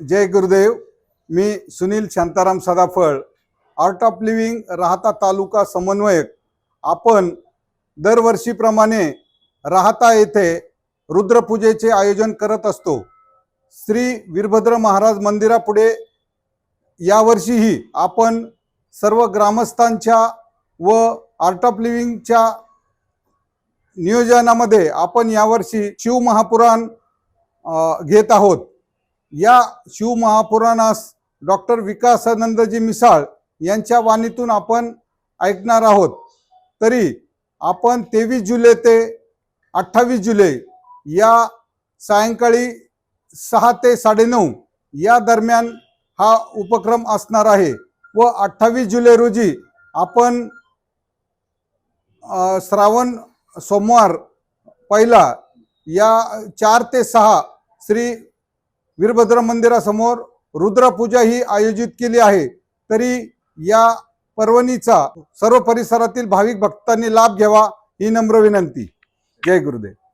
Jai Gurudev me Sunil Shantaram Sadaphal art of living Rahata taluka समन्वयक. आपण दरवर्षीप्रमाणे राहता येथे रुद्रपूजेचे आयोजन करत असतो. श्री वीरभद्र महाराज मंदिरापुढे यावर्षीही आपण सर्व ग्रामस्थांच्या व आर्ट ऑफ लिव्हिंगच्या नियोजनामध्ये आपण यावर्षी शिवमहापुराण घेत आहोत. या शिवमहापुराणास डॉक्टर विकासानंदजी मिसाळ यांच्या वाणीतून आपण ऐकणार आहोत. तरी आपण तेवीस जुलै ते अठ्ठावीस जुलै या सायंकाळी सहा ते साडेनऊ या दरम्यान हा उपक्रम असणार आहे व अठ्ठावीस जुलै रोजी आपण श्रावण सोमवार पहिला या चार ते सहा श्री वीरभद्र मंदिरासमोर रुद्रपूजा ही आयोजित केली आहे. तरी या पर्वणीचा सर्व परिसरातील भाविक भक्तांनी लाभ घ्यावा ही नम्र विनंती. जय गुरुदेव.